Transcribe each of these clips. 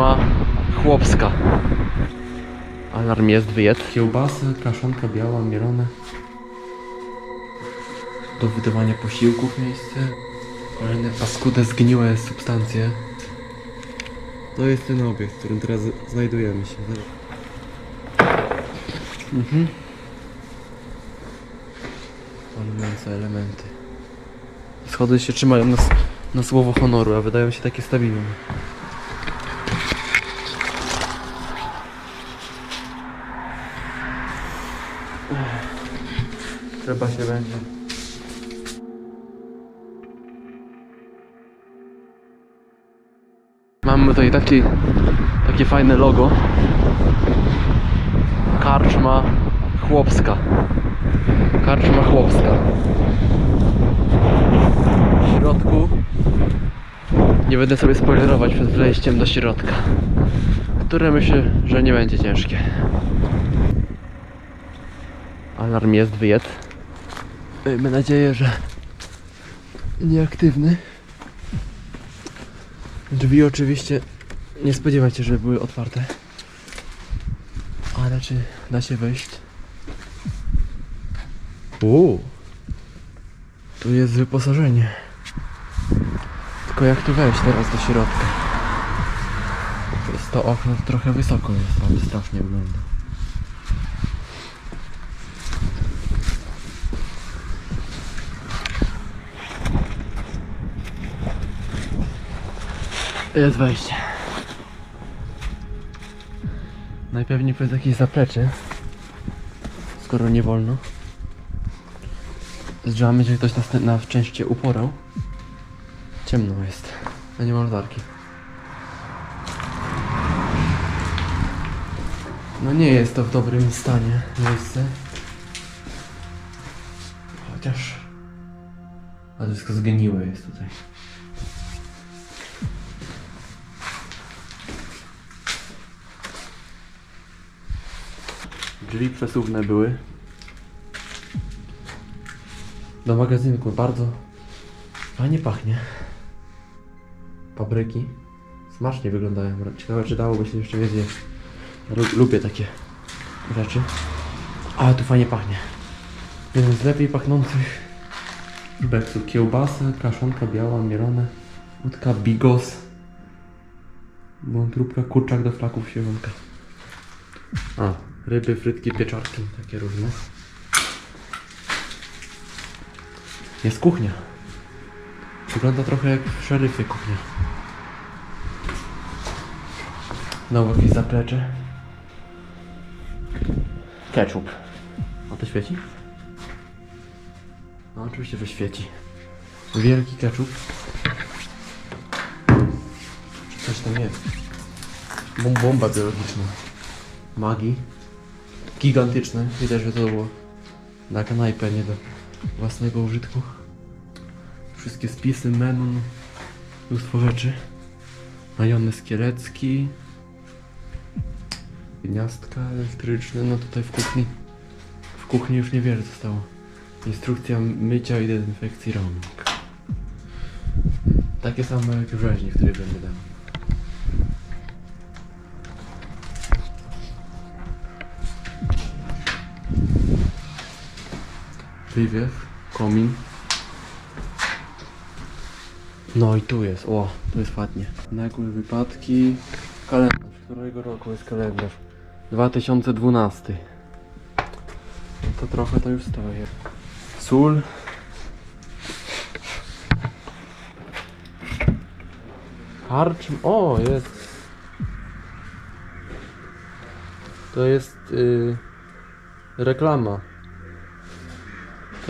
Karczma chłopska. Alarm jest, wyjedz. Kiełbasy, kaszanka biała, mielone. Do wydawania posiłków miejsce. Kolejne paskude, zgniłe substancje. To jest ten obiekt, w którym teraz znajdujemy się. Mhm. Panujące elementy. Schody się trzymają na, na słowo honoru, a wydają się takie stabilne. Trzeba się będzie. Mamy tutaj taki, takie fajne logo. Karczma chłopska. Karczma chłopska. W środku nie będę sobie spoilerować przed wejściem do środka, które myślę, że nie będzie ciężkie. Alarm jest, wyjedz. Miejmy nadzieję, że nieaktywny. Drzwi oczywiście nie spodziewajcie się, że były otwarte. Ale czy da się wejść? Uuu. Tu jest wyposażenie. Tylko jak tu wejść teraz do środka? Jest to okno trochę wysoko jest, ale strasznie wygląda. Jest wejście. Najpewniej przez jakieś zaplecze. Skoro nie wolno. Zdziałamy, że ktoś nas na szczęście uporał. Ciemno jest. A nie ma latarki. No nie jest to w dobrym stanie miejsce. Chociaż... Ale wszystko zgniłe jest tutaj. Drzwi przesuwne były. Do magazynku bardzo fajnie pachnie. Papryki smacznie wyglądają. Ciekawe czy dałoby się jeszcze więcej. Lu- Lubię takie rzeczy. Ale tu fajnie pachnie. Jeden z lepiej pachnących urbeksów. Kiełbasy, kaszanka biała, mielone. Wódka bigos. Wątróbka, kurczak do flaków, siewonka. A, ryby, frytki, pieczarki, takie różne. Jest kuchnia. Wygląda trochę jak w szeryfie kuchnia. Znowu jakieś zaplecze. Ketchup. A to świeci? No oczywiście, że świeci. Wielki ketchup. Coś tam jest? Bom bomba biologiczna. Magii. Gigantyczne. Widać, że to było na kanapę, nie do własnego użytku. Wszystkie spisy, menu, mnóstwo rzeczy. Majonez kielecki. Gniazdka elektryczne, no tutaj w kuchni. W kuchni już niewiele zostało. Instrukcja mycia i dezynfekcji rąk. Takie same jak w rzeźni, w której będę dał. Wywiew, komin. No i tu jest, o, tu jest ładnie. Nagłe wypadki. Kalendarz, którego roku jest kalendarz? 2012. No to trochę to już stoi. Sól. Karczm, o jest. To jest y, reklama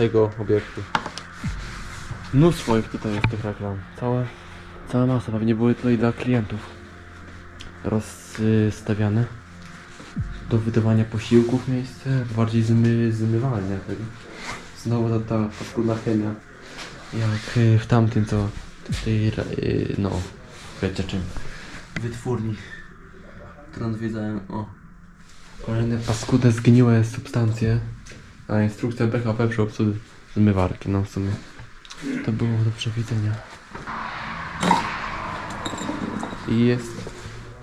tego obiektu. Mnóstwo ich tutaj jest tych reklam. Całe, cała masa. Pewnie były tutaj dla klientów rozstawiane. Do wydawania posiłków miejsce, bardziej zmy, zmywania tego. Znowu ta, ta paskudna chemia. Jak y, w tamtym, co w tej, y, no, wiecie czym, wytwórni, którą odwiedzałem, o. Kolejne paskude, zgniłe substancje. A instrukcja BHP przy obsłudze zmywarki, no w sumie. To było do przewidzenia. I jest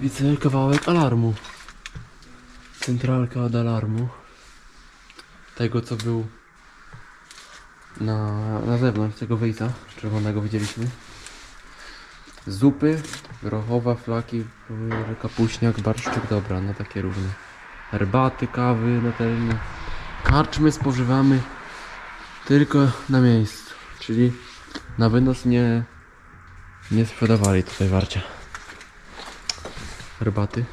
Widzę kawałek alarmu. Centralka od alarmu. Tego co był na, na zewnątrz tego wyjścia czerwonego widzieliśmy. Zupy, grochowa, flaki, kapuśniak, barszczyk, dobra, no takie różne. Herbaty, kawy na. Karczmy spożywamy tylko na miejscu, czyli na wynos nie, nie sprzedawali tutaj warcia. Herbaty.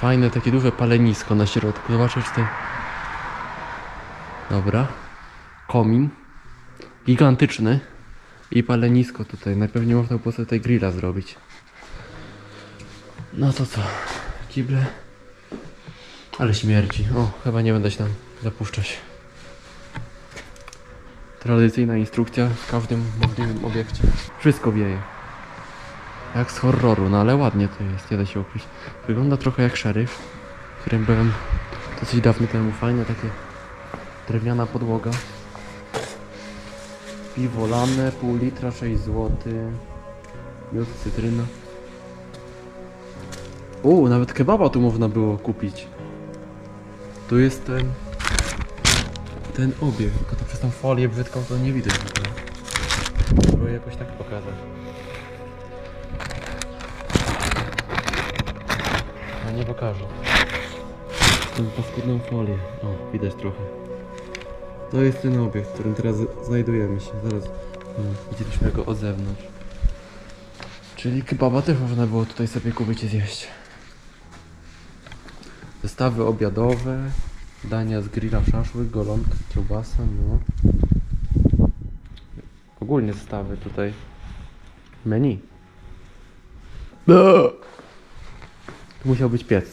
Fajne, takie duże palenisko na środku. Zobaczę, czy to... Dobra. Komin. Gigantyczny. I palenisko tutaj. Najpewniej można było sobie tutaj grilla zrobić. No to co? Kible. Ale śmierci. O, chyba nie będę się tam zapuszczać. Tradycyjna instrukcja w każdym możliwym obiekcie. Wszystko wieje. Jak z horroru, no ale ładnie to jest, nie da się ukryć. Wygląda trochę jak szeryf, w którym byłem dosyć dawno temu. Fajne takie drewniana podłoga. Piwo lane, pół litra, 6 zł. Miód, cytryna. U, nawet kebaba tu można było kupić. Tu jest ten... Ten obieg, tylko to przez tą folię brzydką to nie widać w. Trzeba jakoś tak pokazać. Ja nie pokażę. Tą paskudną folię. O, widać trochę. To jest ten obiekt, w którym teraz znajdujemy się. Zaraz mm, widzieliśmy go od zewnątrz. Czyli kebaba też można było tutaj sobie kupić i zjeść. Zestawy obiadowe, dania z grilla, szaszłyk, golonka, kiełbasa, no. Ogólnie zestawy tutaj. Menu. Tu musiał być piec.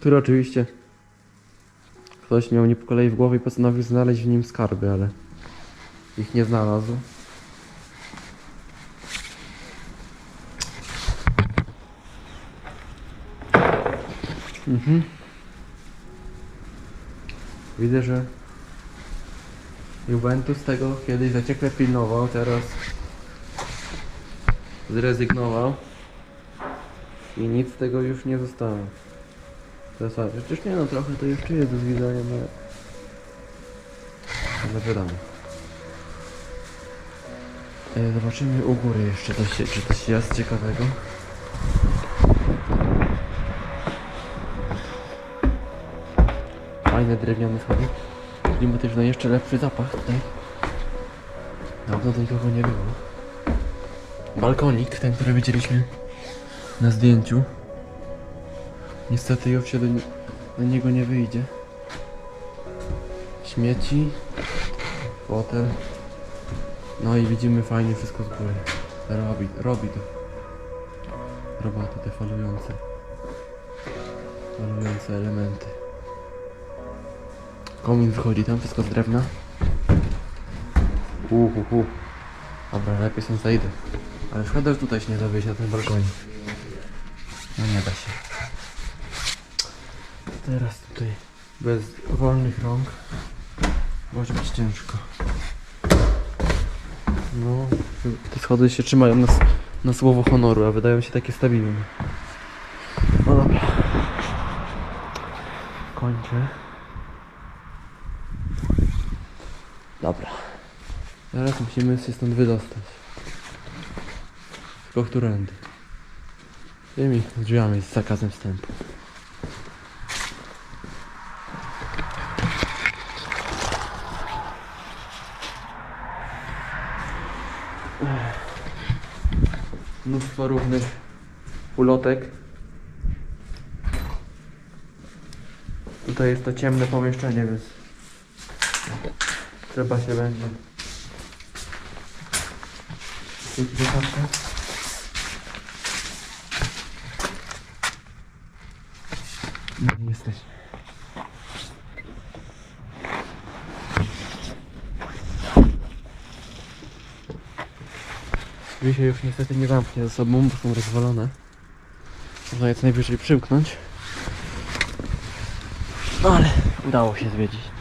Który oczywiście ktoś miał nie po kolei w głowie i postanowił znaleźć w nim skarby, ale ich nie znalazł. Mhm. Widzę, że Juventus tego kiedyś zaciekle pilnował, teraz zrezygnował i nic z tego już nie zostało. Zasadzie, chociaż nie no, trochę to jeszcze jest do zwiedzania, ale... Ale zobaczymy u góry jeszcze, coś, czy coś jest ciekawego. Fajne drewniane schody. Klimatyczny, jeszcze lepszy zapach tutaj. Dawno nikogo nie było. Balkonik, ten, który widzieliśmy na zdjęciu. Niestety już się do, do niego nie wyjdzie. Śmieci, fotel. No i widzimy fajnie wszystko z góry. Robi, robi to. Roboty te falujące. Falujące elementy. Komin wychodzi tam, wszystko z drewna. Uhuhu. Dobra, lepiej stąd zejdę. Ale szkoda, że tutaj się nie da wyjść na ten balkonie. No nie da się. Teraz tutaj bez wolnych rąk może być ciężko. No, te schody się trzymają na, na słowo honoru, a wydają się takie stabilne. No dobra. Kończę. Dobra. Teraz musimy się stąd wydostać. Tylko którędy? Tymi drzwiami z zakazem wstępu. Mnóstwo różnych ulotek. Tutaj jest to ciemne pomieszczenie, więc trzeba się będzie latarką. Nie jesteś. Drzwi się już niestety nie zamknie ze sobą, bo są rozwalone. Można je co najwyżej przymknąć. No ale udało się zwiedzić.